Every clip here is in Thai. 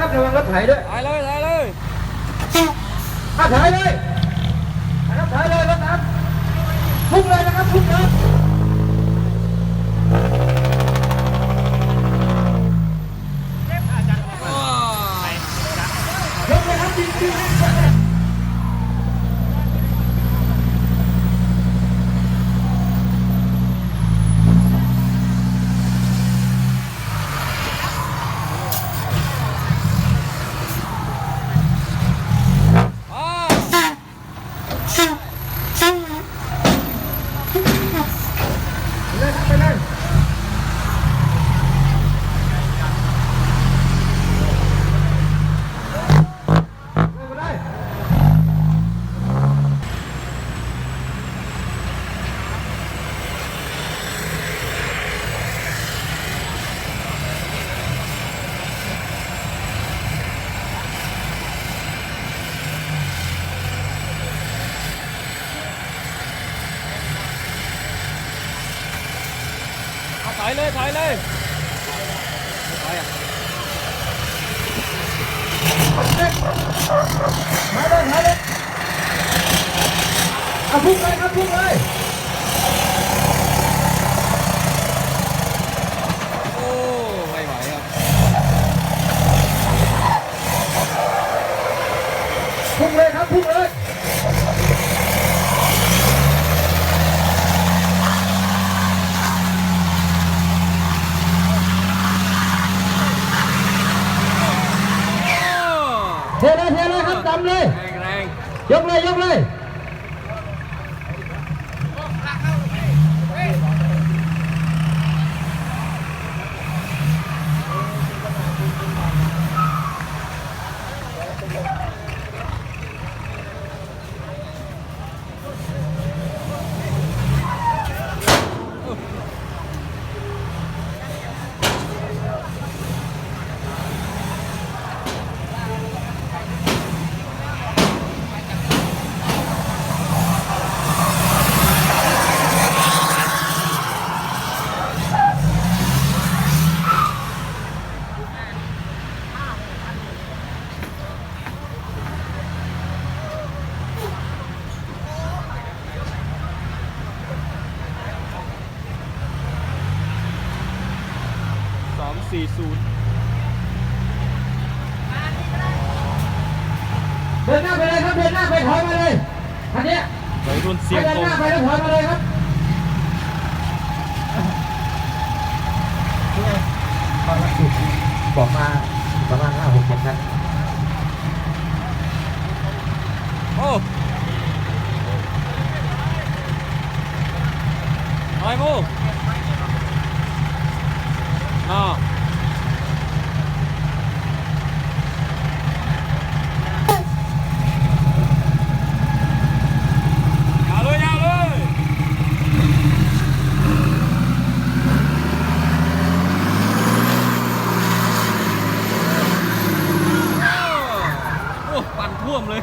ถ่ายด้วยถ่ายเลยถ่ายเลยอะถ่ายเลยนะครับถ่ายเลยรถน้ำพุ่งเลยนะครับพุ่งเลยยกเลยครับจริงจริงเลยครับไปเลยไปเลย เอยเลยถอยเลยถ่ายอะมาเลยมาเลยเอาพุ่งเลยครับพุ่งเลย โอ้ไม่ไหวครับ พุ่งเลยครับพุ่งเลยเทเลยเทเลยครับดำเลย แรงแรง ยกเลยยกเลย สามสี่ศูนย์เดินหน้าไปเลยครับ เดินหน้าไปถอยมาเลยคันเนี้ยวัยรุ่นไปเสียงเดินตรหงน้าไปแล้วถอยมาเลยครับตอนล่าสุดบอกมาประมาณห้าหกเจ็ดนัดโอ้ไอ้โม่น่าอย่าเลยอย่าเลยโอ้ปั่นท่วมเลย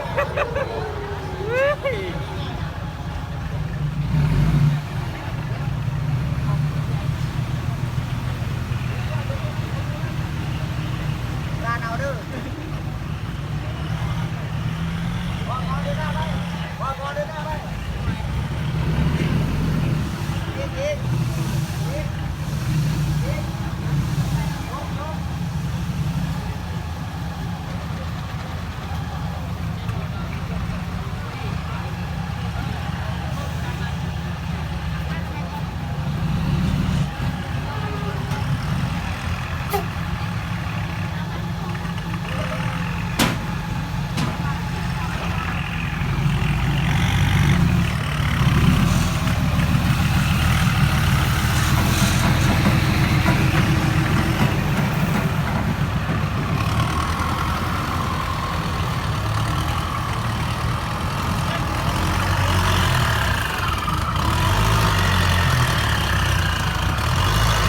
เอาเด้อ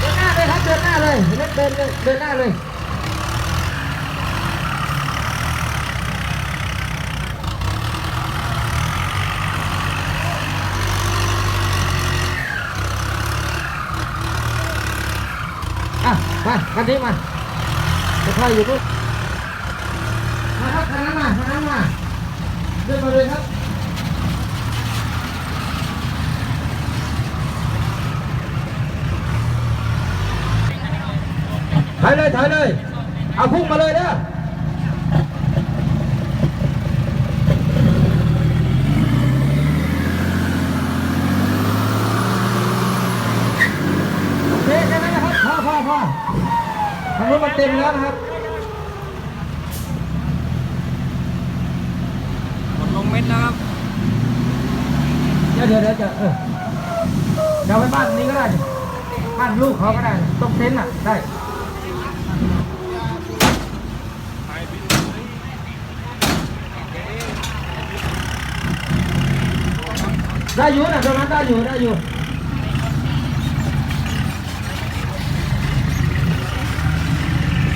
ดินหน้าเลยครับเดินหน้าเลยเดิน เดินหน้าเลยอะมาคันนี้มาค่อยๆอยู่นู่นน้ำมามาน้ำมาเดินมาเลยครับ ถอยเลยถอยเลย เอาพุ่งมาเลยเด้อโอเคแค่นั้นนะครับพอพอพอทางนู้นมันเต็มแล้วนะครับ หมดลงเม็ดนะครับ เดี๋ยวเดี๋ยวเดี๋ยวจะเออเดี๋ยวไปบ้านนี้ก็ได้นี่บ้านลูกเขาก็ได้ ตรงเต็นท์อะ ได้ ได้อยู่นะตรงนั้นได้อยู่ได้อยู่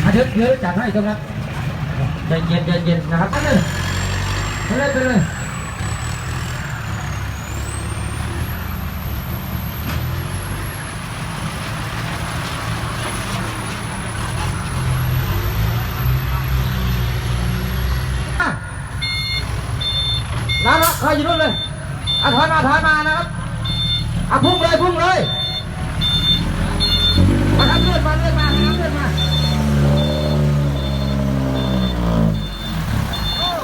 อะเดี๋ยวเดี๋ยวจัดให้ตรงนั้นใจเย็นใจเย็นนะครับไปเลยไปเลยไปเลยอะนั่นนะใครอยู่นู่นเลย อะถอยมาถอยมานะครับอะพุ่งเลยพุ่งเลยมาครับเลื่อนมาเลื่อนมาครับเลื่อนมา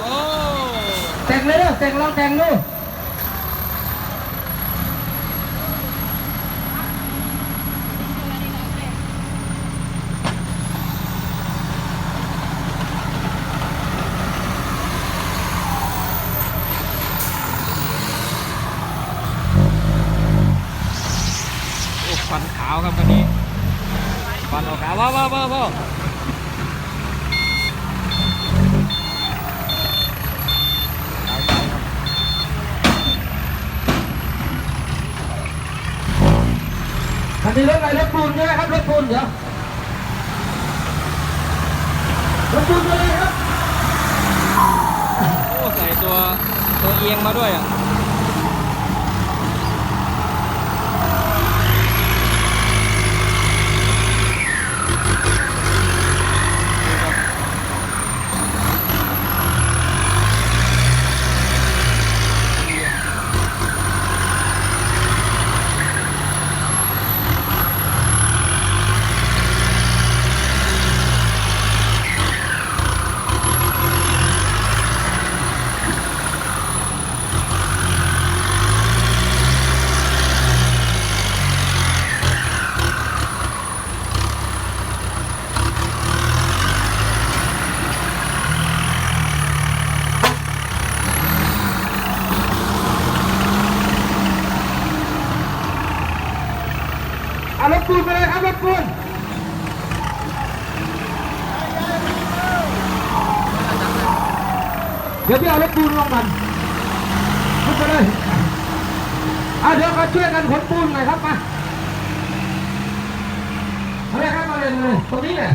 โอ้แต่งเลยเด้อแต่งลองแต่งดูาวครับคันนี้ฟันออกขาวว้าวว้าวว้าวว้าวคันนี้รถอะไรรถปูนใช่ไหมครับรถปูนเดี๋ยวรถปูนมาเลยครับโอ้ใส่ตัวตัวเอียงมาด้วยอะ เอารถปูนมาเลยครับรถปูน เดี๋ยวพี่เอารถปูนลงกันขึ้นไปเลยอะเดี๋ยวมาช่วยกันขนปูนหน่อยครับมาเอาเลยครับมาเลยเลยตรงนี้เนี่ย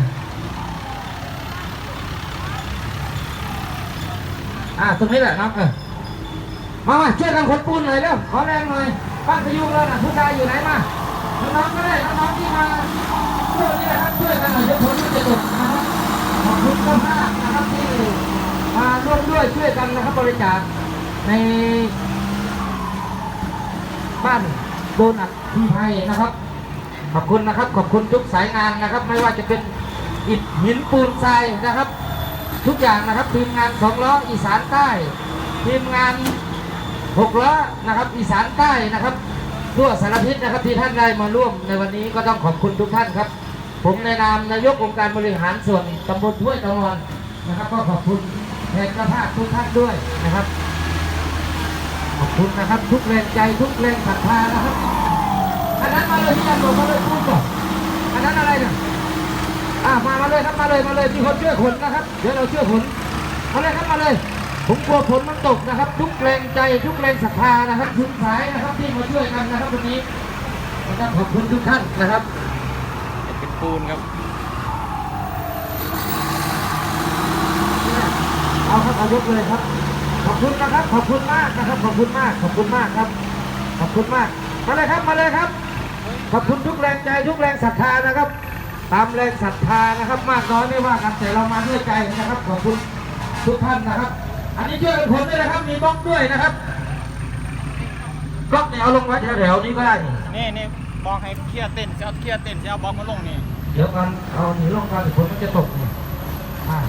อะตรงนี้แหละครับเออมามาช่วยกันขนปูนหน่อยเร็วขอแรงหน่อยบ้านพยุงแล้วนะผู้ชายอยู่ไหนมาน้องๆก็ได้น้องๆที่มาช่วยนี่นะครับช่วยกันหน่อยเดี๋ยวผลมันจะตกนะครับขอบคุณเจ้าภาพนะครับที่ ร่วมด้วยช่วยกันนะครับบริจาคในบ้านโดนอัดที่ไทยนะครับ ขอบคุณนะครับ ขอบคุณทุกสายงานนะครับ ไม่ว่าจะเป็นอิฐหินปูนทรายนะครับ ทุกอย่างนะครับทีมงานสองล้ออีสานใต้ ทีมงานหกล้อนะครับ อีสานใต้นะครับทั่วสารทิศนะครับที่ท่านได้มาร่วมในวันนี้ก็ต้องขอบคุณทุกท่านครับ ผมในนามนายกองค์การบริหารส่วนตำบลห้วยตะวันนะครับ ก็ขอบคุณ แขกเจ้าภาทุกท่านด้วยนะครับ ขอบคุณนะครับ ทุกแรงใจทุกแรงศรัทธานะครับอันนั้นมาเลยที่กันบอกมาเลยพูดก่อนอันนั้นอะไรเนี่ยอ่ามามาเลยครับมาเลยมาเลยมีคนช่วยขนนะครับ เดี๋ยวเราช่วยขนมาเลยครับมาเลย ผมกลัวฝนมันตกนะครับ ทุกแรงใจทุกแรงศรัทธานะครับทุกสายนะครับที่มาช่วยกันนะครับวันนี้นะครับขอบคุณทุกท่านนะครับเป็นปูนครับ เอาครับเอายกเลยครับ ขอบคุณนะครับ ขอบคุณมากนะครับ ขอบคุณมาก ขอบคุณมากครับ ขอบคุณมาก มาเลยครับ มาเลยครับ ขอบคุณทุกแรงใจทุกแรงศรัทธานะครับ ตามแรงศรัทธานะครับ มากน้อยไม่ว่ากันแต่เรามาด้วยใจนะครับ ขอบคุณทุกท่านนะครับ อันนี้ช่วยกันขนด้วยนะครับ มีบล็อกด้วยนะครับบล็อกเนี่ยเอาลงไว้แถวๆนี้ก็ได้นี่นี่นี่บอกให้เคลียร์เต้นจะเอาเคลียร์เต้นจะเอาบล็อกมาลงนี่ เดี๋ยวกันเอาหนีลงกันฝนมันจะตกนี่อ่า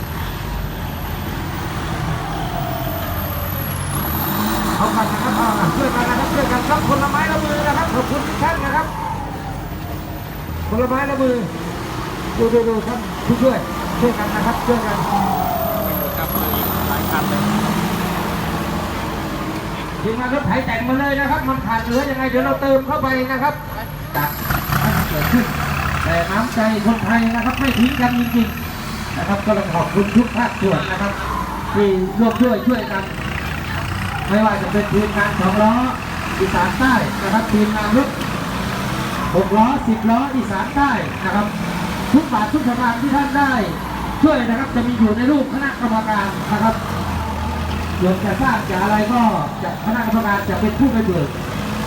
เอากันนะครับเอากันช่วยกันนะครับช่วยกันครับคนละไม้ละมือนะครับขอบคุณทุกท่านนะครับคนละไม้ละมือดูดูดูท่านผู้ช่วยช่วยกันนะครับช่วยกันครับเลยหลายคันเลยทีมงานรถไถแต่งมาเลยนะครับ มันขาดเหลือยังไงเดี๋ยวเราเติมเข้าไปนะครับจากให้มันเกิดขึ้นแต่น้ำใจคนไทยนะครับ ไม่ทิ้งกันจริงๆนะครับก็ต้องขอบคุณทุกภาคส่วนนะครับที่ร่วมด้วยช่วยกัน ไม่ว่าจะเป็นทีมงานสองล้ออีสานใต้นะครับทีมงานรถหกล้อสิบล้ออีสานใต้นะครับ ทุกบาททุกสตางค์ที่ท่านได้ ช่วยนะครับจะมีอยู่ในรูปคณะกรรมการนะครับส่วนจะสร้างจะอะไรก็จะคณะกรรมการจะเป็นผู้ไปเบิก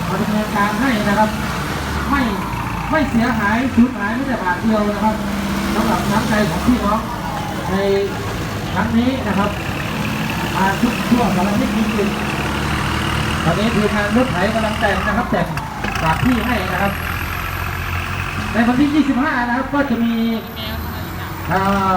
มาดำเนินการให้นะครับ ไม่ไม่เสียหายสูญหายไม่แต่บาทเดียวนะครับสำหรับน้ำใจของพี่น้องในครั้งนี้นะครับมาทุกทั่วสารทิศจริงๆ ตอนนี้ทีมงานรถไถกำลังแต่งนะครับ แต่งฝากที่ให้นะครับ ในวันที่ 25 นะครับ ก็จะมีอ่า